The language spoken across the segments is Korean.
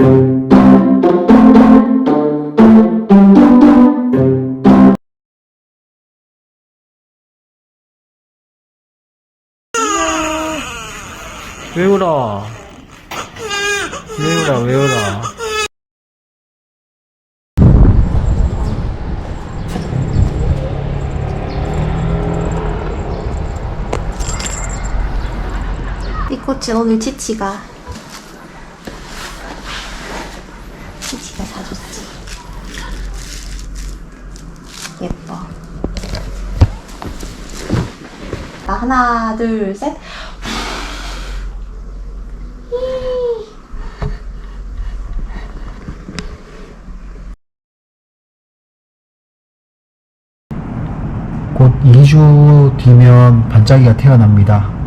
왜 울어? 왜 울어, 왜 울어? 이 꽃은 오늘 치치가 치치가 사줬지. 예뻐. 나 하나, 둘, 셋. 곧 2주 뒤면 반짝이가 태어납니다.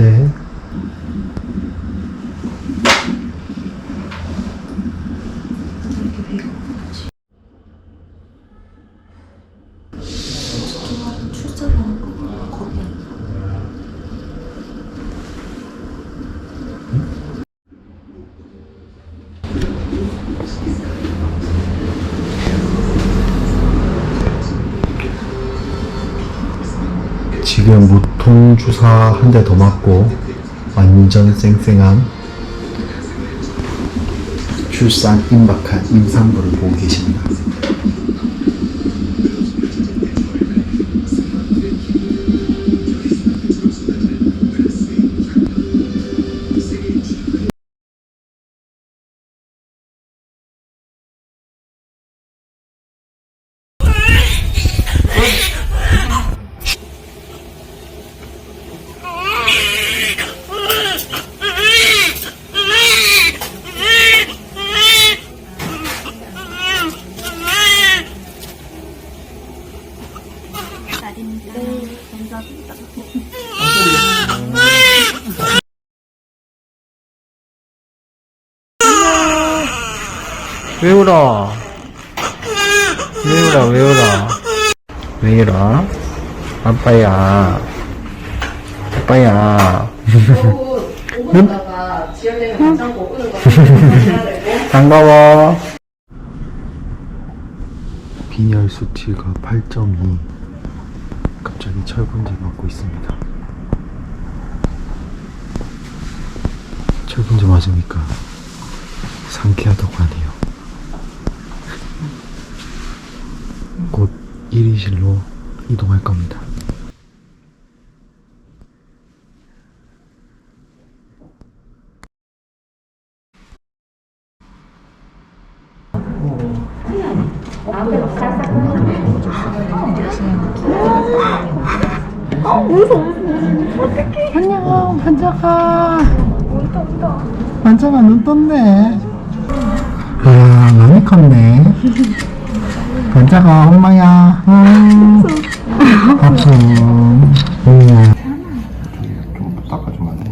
어때? 출전하는 지금 무통 주사 한 대 더 맞고 완전 쌩쌩한 출산 임박한 임산부를 보고 계십니다. 왜 울어? 왜 울어, 왜 울어? 왜 울어? 아빠야. 아빠야. 오분다가 지연되면 괜찮고 끄는 거 해야 되고 반가워. 빈혈 수치가 8.2 갑자기 철분제 맞고 있습니다. 철분제 맞으니까 상쾌하다고 하네요. 곧 1위실로 이동할 겁니다. 안녕, 반짝아. 반짝아, 눈 떴네. 컸네. 반짝아, 엄마야. 음. 아프. 음. 좀 닦아주면 안 돼?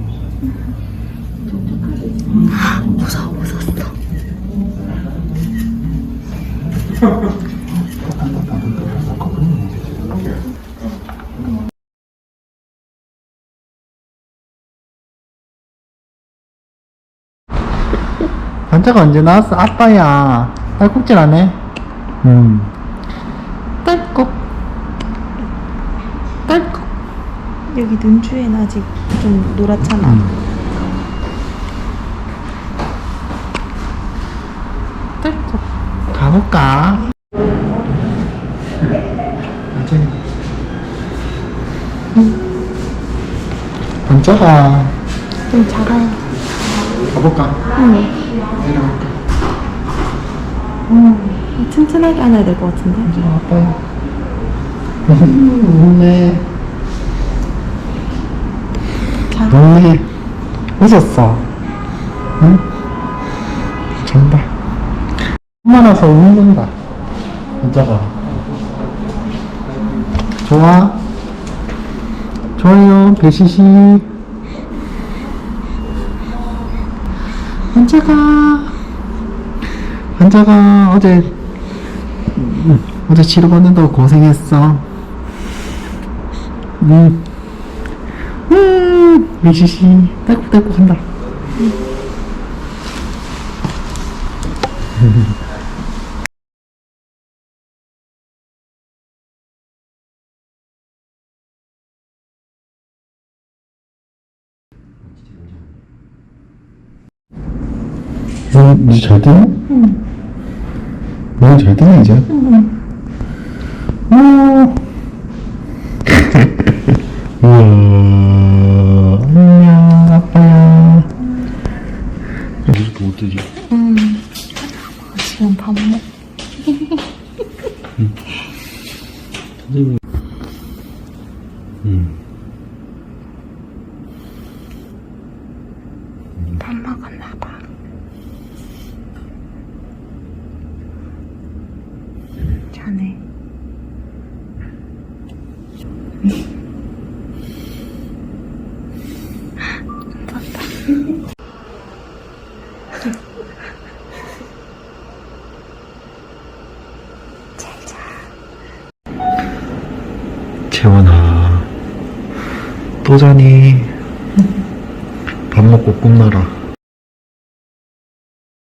반짝아 언제 나왔어? 아빠야. 딸꾹질 안 해? 음. 딸꾹. 딸꾹. 여기 눈주에는 아직 좀 노랗잖아. 음. 딸꾹. 가볼까? 완전히. 반짝아. 좀 작아요. 가볼까? 응. 내려갈까? 튼튼하게 안아야 될 것 같은데. 저 아빠야. 웃네. 웃네. 웃었어. 응? 잔다. 엄마라서 웃는다. 진짜가. 좋아? 좋아요, 배시시. 환자가. 환자가 어제 음, 어제 치료받는다고 고생했어. 음. 음, 미시시, 딸꾹딸꾹 한다. 너, 니잘 되냐? 응. 너잘 되냐, 이제? 응. 오. 우와, 안녕, 아빠야. 여기서 못 뜨지? 지금 밥 먹. 응. 밥 먹었나 봐. 자네. 재원아, 또 자니? 밥 먹고 꿈나라.